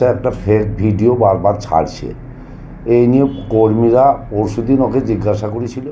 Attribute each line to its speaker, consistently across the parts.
Speaker 1: আছে একটা fake video বারবার ছাড়ছে। এই নিয়ে কর্মীরা পরশুদিন ওকে জিজ্ঞাসা করেছিল।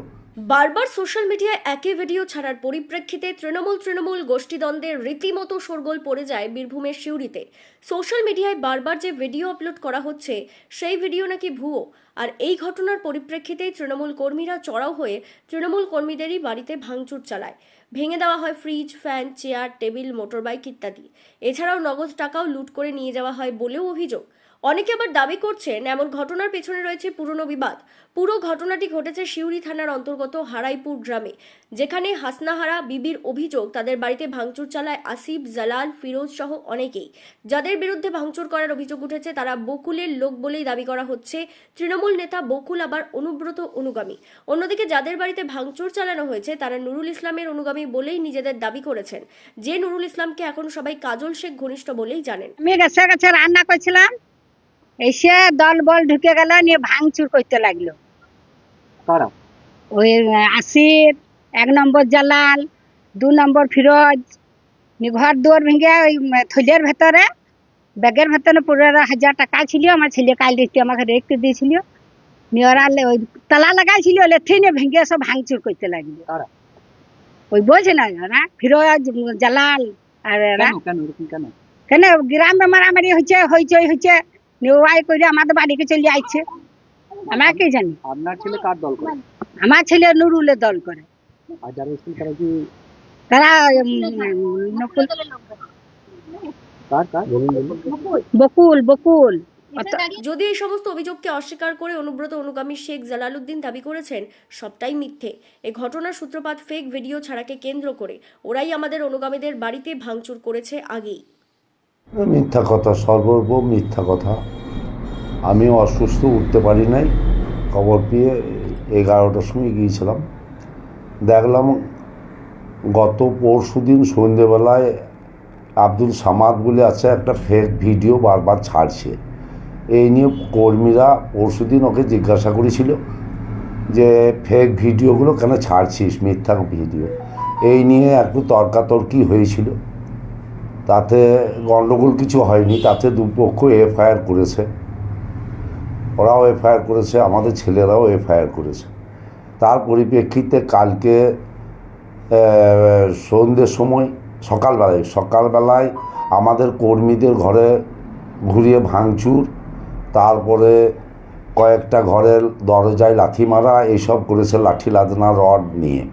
Speaker 2: বারবার সোশ্যাল মিডিয়ায় একই ভিডিও ছাড়ার পরিপ্রেক্ষিতে তৃণমূল তৃণমূল গোষ্ঠীদ্বন্দ্বের রীতিমতো শোরগোল পড়ে যায় বীরভূমের সিউড়িতে। সোশ্যাল মিডিয়ায় বারবার যে ভিডিও আপলোড করা হচ্ছে, সেই ভিডিও নাকি ভুয়ো। আর এই ঘটনার পরিপ্রেক্ষিতেই তৃণমূল কর্মীরা চড়াও হয়ে তৃণমূল কর্মীদেরই বাড়িতে ভাঙচুর চালায়। ভেঙে দেওয়া হয় fridge, fan, chair, table, motorbike ইত্যাদি। এছাড়াও নগদ টাকাও লুট করে নিয়ে যাওয়া হয় বলেও অভিযোগ। অনেকে আবার দাবি করছেন এমন ঘটনার পেছনে রয়েছে পুরনো বিবাদ। পুরো ঘটনাটি ঘটেছে সিউড়ি থানার অন্তর্গত হারাইপুর গ্রামে, যেখানে হাসনাহারা বিবির অভিযোগ তাদের বাড়িতে ভাঙচুর চালায় আসিফ, জালাল, ফিরোজ সহ অনেকেই। যাদের বিরুদ্ধে ভাঙচুর করার অভিযোগ উঠেছে, তারা বকুলের লোক বলেই দাবি করা হচ্ছে। তৃণমূল নেতা বকুল আবার অনুব্রত অনুগামী। অন্যদিকে যাদের বাড়িতে ভাঙচুর চালানো হয়েছে, তারা নুরুল ইসলামের অনুগামী বলেই নিজেদের দাবি করেছেন। যে নুরুল ইসলামকে এখন সবাই কাজল শেখ ঘনিষ্ঠ বলেই জানেন।
Speaker 3: রান্না করছিলাম। এসে দল বল ঢুকে গেল নিয়ে ভাঙচুর করতে লাগল। ওই আসির এক নম্বর জালাল দু নম্বর ফিরোজ নিয়ে ঘর দুয়ার ভেঙে ওই থলিয়ার ভেতরে ব্যাগের ভেতরে পনেরো হাজার টাকা ছিল আমার ছেলে কাল রেখে আমাকে রেখে দিয়েছিল। নিয়ে ওরা ওই তালা লাগাইছিল লেথিনে ভেঙে সব ভাঙচুর করতে লাগল। ওই বোঝে না ওরা ফিরোজ জালাল আর
Speaker 4: কেন
Speaker 3: গ্রামে মারামারি হচ্ছে হইচই হচ্ছে করে আমাদের বাড়িকে চলে আইছে। আমরা কি জানি?
Speaker 4: আপনার ছেলে কার দল করে?
Speaker 3: আমার ছেলে নুরুলের দল করে।
Speaker 4: আর যারা স্কুল তারা কি
Speaker 3: তারা নকুল
Speaker 4: কার কার?
Speaker 3: বকুল বকুল।
Speaker 2: যদি এই সমস্ত অভিযোগকে অস্বীকার করে অনুব্রত অনুগামী শেখ জালালউদ্দিন দাবি করেছেন সবটাই মিথ্যে। এ ঘটনার সূত্রপাত ফেক ভিডিও ছাড়াকে কেন্দ্র করে ওরাই আমাদের অনুগামীদের বাড়িতে ভাঙচুর করেছে আগেই।
Speaker 1: মিথ্যা কথা, সর্বর্ব মিথ্যা কথা। আমি অসুস্থ, উঠতে পারি নাই। খবর পেয়ে এগারোটার সময় গিয়েছিলাম দেখলাম গত পরশু দিন সন্ধেবেলায় আব্দুল সামাদ বলে আছে, একটা ফেক ভিডিও বারবার ছাড়ছে। এই নিয়ে কর্মীরা পরশু দিন ওকে জিজ্ঞাসা করেছিল যে ফেক ভিডিওগুলো কেন ছাড়ছিস? মিথ্যা ভিডিও এই নিয়ে একটু তর্কাতর্কি হয়েছিল। তাতে গণ্ডগোল কিছু হয়নি, তাতে দুপক্ষ এফআইআর করেছে। ওরাও এফআইআর করেছে, আমাদের ছেলেরাও এফআইআর করেছে। তার পরিপ্রেক্ষিতে কালকে সন্ধ্যের সময়, সকালবেলায় সকালবেলায় আমাদের কর্মীদের ঘরে ঘুরিয়ে ভাঙচুর, তারপরে কয়েকটা ঘরের দরজায় লাথি মারা, এইসব করেছে লাঠি লাদনা রড নিয়ে।